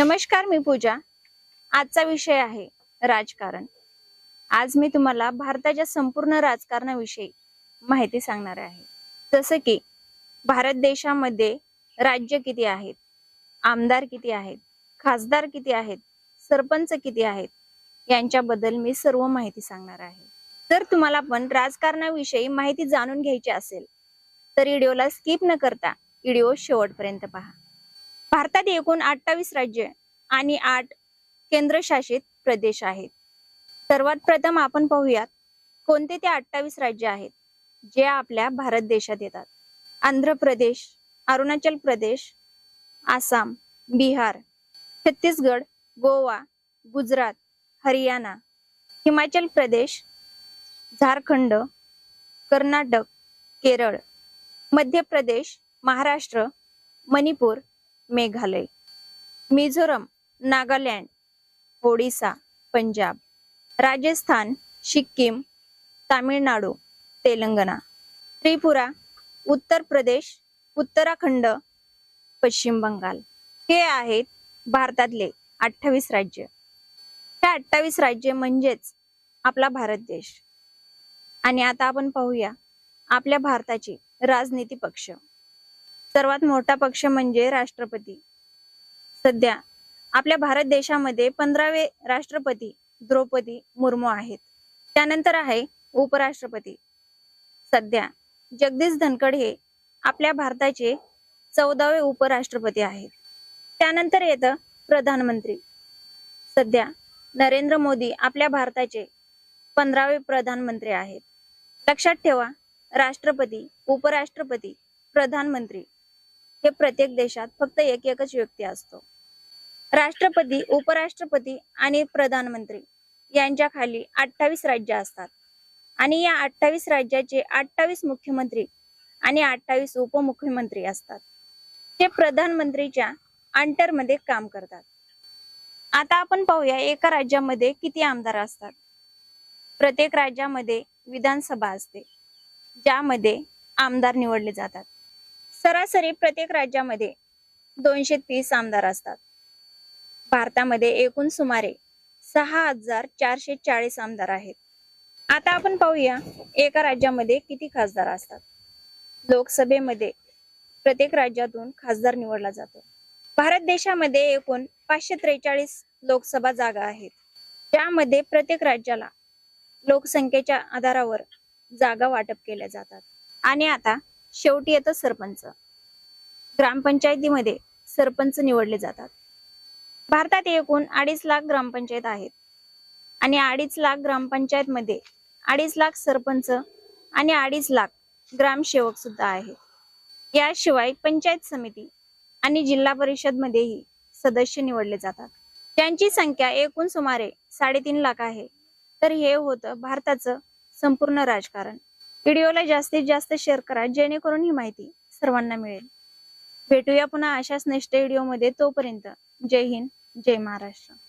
नमस्कार मी पूजा. आजचा विषय आहे राजकारण. आज मी तुम्हाला भारताच्या संपूर्ण राजकारणाविषयी माहिती सांगणार आहे. जसं की भारत देशामध्ये राज्य किती आहेत? आमदार किती आहेत? खासदार किती आहेत? सरपंच किती आहेत? यांच्याबद्दल मी सर्व माहिती सांगणार आहे. जर तुम्हाला पण राजकारणाविषयी माहिती जाणून घ्यायची असेल तर व्हिडिओला स्किप न करता व्हिडिओ शेवटपर्यंत पहा. भारतात एकूण अठ्ठावीस राज्य आणि आठ केंद्रशासित प्रदेश आहेत. सर्वात प्रथम आपण पाहूयात कोणते ते अठ्ठावीस राज्य आहेत? जे आपल्या भारत देशात येतात. आंध्र प्रदेश अरुणाचल प्रदेश आसाम बिहार छत्तीसगड गोवा गुजरात हरियाणा हिमाचल प्रदेश झारखंड कर्नाटक केरळ मध्य प्रदेश महाराष्ट्र मणिपूर मेघालय मिझोरम नागालँड ओडिसा पंजाब राजस्थान सिक्कीम तामिळनाडू तेलंगणा त्रिपुरा उत्तर प्रदेश उत्तराखंड पश्चिम बंगाल. हे आहेत भारतातले अठ्ठावीस राज्य. हे अठ्ठावीस राज्य म्हणजेच आपला भारत देश. आणि आता आपण पाहूया आपल्या भारताचे राजनीती पक्ष. सर्वात मोठा पक्ष म्हणजे राष्ट्रपती. सध्या आपल्या भारत देशामध्ये पंधरावे राष्ट्रपती द्रौपदी मुर्मू आहेत. त्यानंतर आहे उपराष्ट्रपती. सध्या जगदीश धनखड हे आपल्या भारताचे चौदावे उपराष्ट्रपती आहेत. त्यानंतर येतं प्रधानमंत्री. सध्या नरेंद्र मोदी आपल्या भारताचे पंधरावे प्रधानमंत्री आहेत. लक्षात ठेवा राष्ट्रपती उपराष्ट्रपती प्रधानमंत्री हे प्रत्येक देशात फक्त एक एकच व्यक्ती असतो. राष्ट्रपती उपराष्ट्रपती आणि प्रधानमंत्री यांच्या खाली अठ्ठावीस राज्य असतात. आणि या अठ्ठावीस राज्याचे अठ्ठावीस मुख्यमंत्री आणि अठ्ठावीस उपमुख्यमंत्री असतात. ते प्रधानमंत्रीच्या अंटरमध्ये काम करतात. आता आपण पाहूया एका राज्यामध्ये किती आमदार असतात. प्रत्येक राज्यामध्ये विधानसभा असते. ज्यामध्ये आमदार निवडले जातात. सरासरी प्रत्येक राज्यामध्ये दोनशे तीस आमदार असतात. भारतामध्ये एकूण सुमारे सहा हजार चारशे चाळीस आमदार आहेत. आता आपण पाहूया एका राज्यामध्ये किती खासदार असतात? लोकसभेमध्ये प्रत्येक राज्यातून खासदार निवडला जातो. भारत देशामध्ये एकूण पाचशे त्रेचाळीस लोकसभा जागा आहेत. ज्यामध्ये प्रत्येक राज्याला लोकसंख्येच्या आधारावर जागा वाटप केल्या जातात. आणि आता शेवटी येतं सरपंच. ग्रामपंचायतीमध्ये सरपंच निवडले जातात. भारतात एकूण अडीच लाख ग्रामपंचायत आहेत. आणि अडीच लाख ग्रामपंचायतमध्ये अडीच लाख सरपंच आणि अडीच लाख ग्रामसेवक सुद्धा आहेत. याशिवाय पंचायत समिती आणि जिल्हा परिषदमध्येही सदस्य निवडले जातात. त्यांची संख्या एकूण सुमारे साडेतीन लाख आहे. तर हे होतं भारताचं संपूर्ण राजकारण. व्हिडिओला जास्तीत जास्त शेअर करा जेणेकरून ही माहिती सर्वांना मिळेल. भेटूया पुन्हा अशाच नेक्स्ट व्हिडिओमध्ये तोपर्यंत जय हिंद जय महाराष्ट्र.